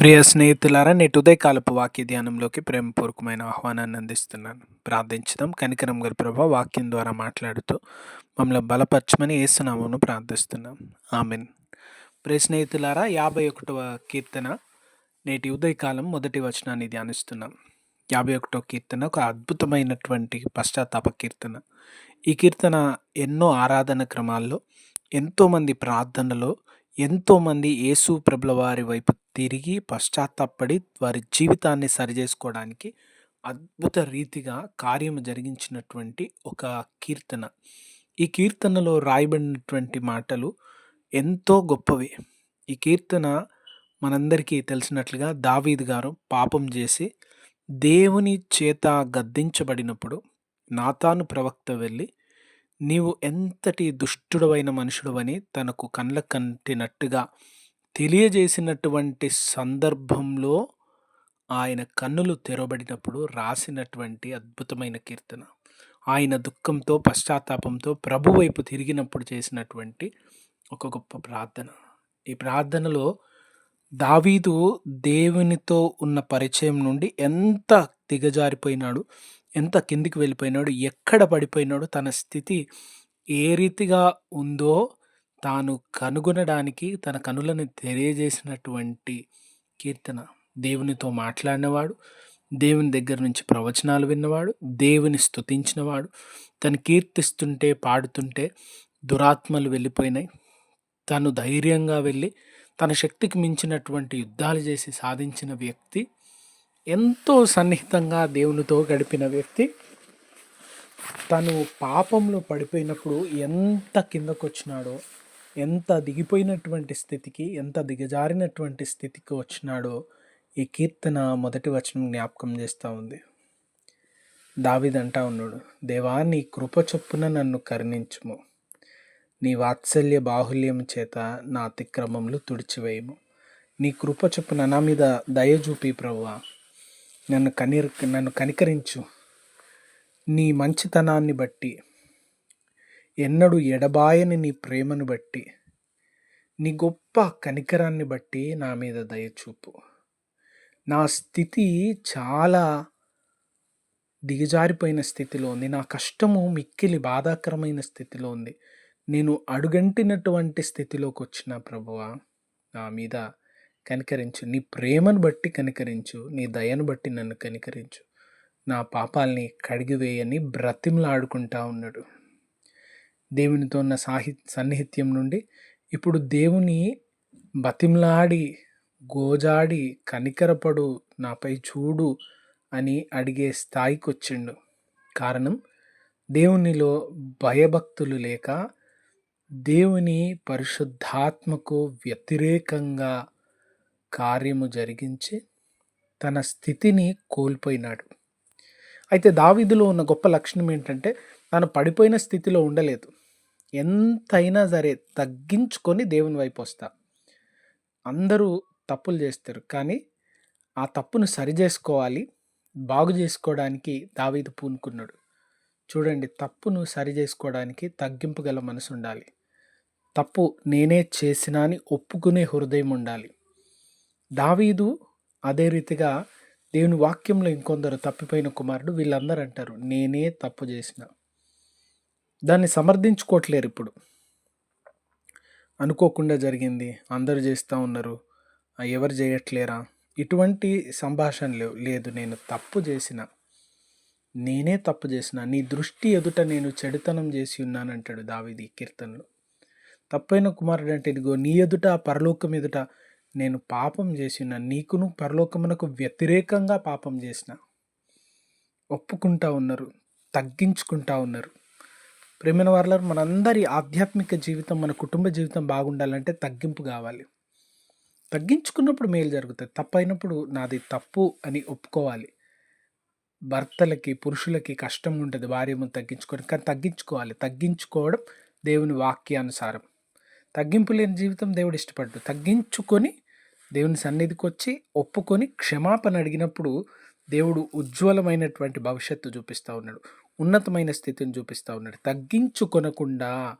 ప్రియ స్నేహితులారా నేటి ఉదయకాలపు వాక్య ధ్యానంలోకి ప్రేమపూర్వకమైన ఆహ్వానాన్ని అందిస్తున్నాను. ప్రార్థించుదాం. కనికరం గారి ప్రభా వాక్యం ద్వారా మాట్లాడుతూ మమ్మల్ని బలపరచమని ఏసునామను ప్రార్థిస్తున్నాం. ఆమెన్. ప్రియ స్నేహితులారా యాభై ఒకటవ కీర్తన నేటి ఉదయకాలం మొదటి వచనాన్ని ధ్యానిస్తున్నాం. యాభై ఒకటో కీర్తన ఒక అద్భుతమైనటువంటి పశ్చాత్తాప కీర్తన. ఈ కీర్తన ఎన్నో ఆరాధన క్రమాల్లో ఎంతోమంది ప్రార్థనలో ఎంతోమంది యేసు ప్రభుల వారి వైపు తిరిగి పశ్చాత్తాపడి వారి జీవితాన్ని సరిచేసుకోవడానికి అద్భుత రీతిగా కార్యము జరిగించినటువంటి ఒక కీర్తన. ఈ కీర్తనలో రాయబడినటువంటి మాటలు ఎంతో గొప్పవి. ఈ కీర్తన మనందరికీ తెలిసినట్లుగా దావీద్ గారు పాపం చేసి దేవుని చేత గద్దించబడినప్పుడు నాతాను ప్రవక్త వెళ్ళి నీవు ఎంతటి దుష్టుడవైన మనుషుడవని తనకు కళ్ళ కంటినట్టుగా తెలియజేసినటువంటి సందర్భంలో ఆయన కన్నులు తెరవబడినప్పుడు రాసినటువంటి అద్భుతమైన కీర్తన. ఆయన దుఃఖంతో పశ్చాత్తాపంతో ప్రభు వైపు తిరిగినప్పుడు చేసినటువంటి ఒక గొప్ప ప్రార్థన. ఈ ప్రార్థనలో దావీదు దేవునితో ఉన్న పరిచయం నుండి ఎంత దిగజారిపోయినాడు ఎంత కిందికి వెళ్ళిపోయినాడు ఎక్కడ పడిపోయినాడు తన స్థితి ఏ రీతిగా ఉందో తాను కనుగొనడానికి తన కనులను తెలియజేసినటువంటి కీర్తన దేవునితో మాట్లాడినవాడు దేవుని దగ్గర నుంచి ప్రవచనాలు విన్నవాడు దేవుని స్తుతించినవాడు. తను కీర్తిస్తుంటే పాడుతుంటే దురాత్మలు వెళ్ళిపోయినాయి. తను ధైర్యంగా వెళ్ళి తన శక్తికి మించినటువంటి యుద్ధాలు చేసి సాధించిన వ్యక్తి ఎంతో సన్నిహితంగా దేవునితో గడిపిన వ్యక్తి తను పాపంలో పడిపోయినప్పుడు ఎంత కిందకు వచ్చినాడో ఎంత దిగిపోయినటువంటి స్థితికి ఎంత దిగజారినటువంటి స్థితికి వచ్చినాడో ఈ కీర్తన మొదటి వచనం జ్ఞాపకం చేస్తూ ఉంది. దావిదంటా ఉన్నాడు దేవా నీ కృప చొప్పున నన్ను కరుణించుము. నీ వాత్సల్య బాహుల్యం చేత నా అతిక్రమములు తుడిచివేయము. నీ కృప చొప్పున నా మీద దయ చూపి ప్రభువా. నన్ను కని నన్ను కనికరించు. నీ మంచితనాన్ని బట్టి ఎన్నడూ ఎడబాయని నీ ప్రేమను బట్టి నీ గొప్ప కనికరాన్ని బట్టి నా మీద దయచూపు నా స్థితి చాలా దిగజారిపోయిన స్థితిలో ఉంది. నా కష్టము మిక్కిలి బాధాకరమైన స్థితిలో ఉంది. నేను అడుగంటినటువంటి స్థితిలోకి వచ్చిన ప్రభువా నా మీద కనికరించు. నీ ప్రేమను బట్టి కనికరించు. నీ దయను బట్టి నన్ను కనికరించు. నా పాపాల్ని కడిగివేయని బ్రతిమలాడుకుంటా ఉన్నాడు. దేవునితో ఉన్న సాహి సన్నిహిత్యం నుండి ఇప్పుడు దేవుని బతిమలాడి గోజాడి కనికరపడు నాపై చూడు అని అడిగే స్థాయికి వచ్చిండు కారణం దేవునిలో భయభక్తులు లేక దేవుని పరిశుద్ధాత్మకు వ్యతిరేకంగా కార్యము జరిగించి తన స్థితిని కోల్పోయినాడు. అయితే దావీదులో ఉన్న గొప్ప లక్షణం ఏంటంటే తను పడిపోయిన స్థితిలో ఉండలేదు. ఎంతైనా సరే తగ్గించుకొని దేవుని వైపు వస్తా. అందరూ తప్పులు చేస్తారు కానీ ఆ తప్పును సరి చేసుకోవాలి బాగు చేసుకోవడానికి దావీదు పూనుకున్నాడు. చూడండి తప్పును సరి చేసుకోవడానికి తగ్గింపు గల మనసు ఉండాలి తప్పు నేనే చేసినా అని ఒప్పుకునే హృదయం ఉండాలి. దావీదు అదే రీతిగా దేవుని వాక్యంలో ఇంకొందరు తప్పిపోయిన కుమారుడు వీళ్ళందరూ అంటారు నేనే తప్పు చేసిన. దాన్ని సమర్థించుకోవట్లేరు ఇప్పుడు. అనుకోకుండా జరిగింది. అందరు చేస్తూ ఉన్నారు. ఎవరు చేయట్లేరా? ఇటువంటి సంభాషణ లేవు లేదు. నేను తప్పు చేసిన. నేనే తప్పు చేసిన. నీ దృష్టి ఎదుట నేను చెడుతనం చేసి ఉన్నానంటాడు దావిది కీర్తనలు. తప్పైన కుమారుడు అంటే ఇదిగో నీ ఎదుట పరలోకం ఎదుట నేను పాపం చేసిన నీకును పరలోకమునకు వ్యతిరేకంగా పాపం చేసిన. ఒప్పుకుంటా ఉన్నారు తగ్గించుకుంటా ఉన్నారు. ప్రేమైన వారిలో మనందరి ఆధ్యాత్మిక జీవితం మన కుటుంబ జీవితం బాగుండాలంటే తగ్గింపు కావాలి. తగ్గించుకున్నప్పుడు మేలు జరుగుతుంది తప్పైనప్పుడు నాది తప్పు అని ఒప్పుకోవాలి. భర్తలకి పురుషులకి కష్టం ఉంటుంది భార్యము తగ్గించుకోవడం కానీ తగ్గించుకోవాలి. తగ్గించుకోవడం దేవుని వాక్యానుసారం. తగ్గింపు లేని జీవితం దేవుడు ఇష్టపడ్డు తగ్గించుకొని దేవుని సన్నిధికి వచ్చి ఒప్పుకొని క్షమాపణ అడిగినప్పుడు దేవుడు ఉజ్వలమైనటువంటి భవిష్యత్తు చూపిస్తూ ఉన్నాడు. ఉన్నతమైన స్థితిని చూపిస్తూ ఉన్నాడు. తగ్గించుకొనకుండా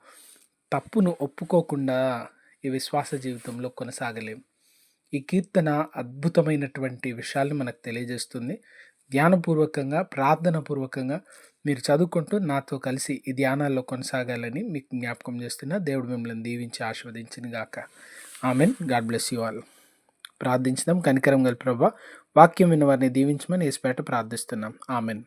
తప్పును ఒప్పుకోకుండా ఈ విశ్వాస జీవితంలో కొనసాగలేం. ఈ కీర్తన అద్భుతమైనటువంటి విషయాల్ని మనకు తెలియజేస్తుంది. ధ్యానపూర్వకంగా ప్రార్థనపూర్వకంగా మీరు చదువుకుంటూ నాతో కలిసి ఈ ధ్యానాల్లో కొనసాగాలని మీకు జ్ఞాపకం చేస్తున్నా దేవుడు మిమ్మల్ని దీవించి ఆశీర్వదించిన గాక. Amen. God bless you all. ప్రార్థించినాం. కనికరం గల ప్రభా వాక్యం విన్న వారిని దీవించమని ఏసుపేట ప్రార్థిస్తున్నాం. ఆమెన్.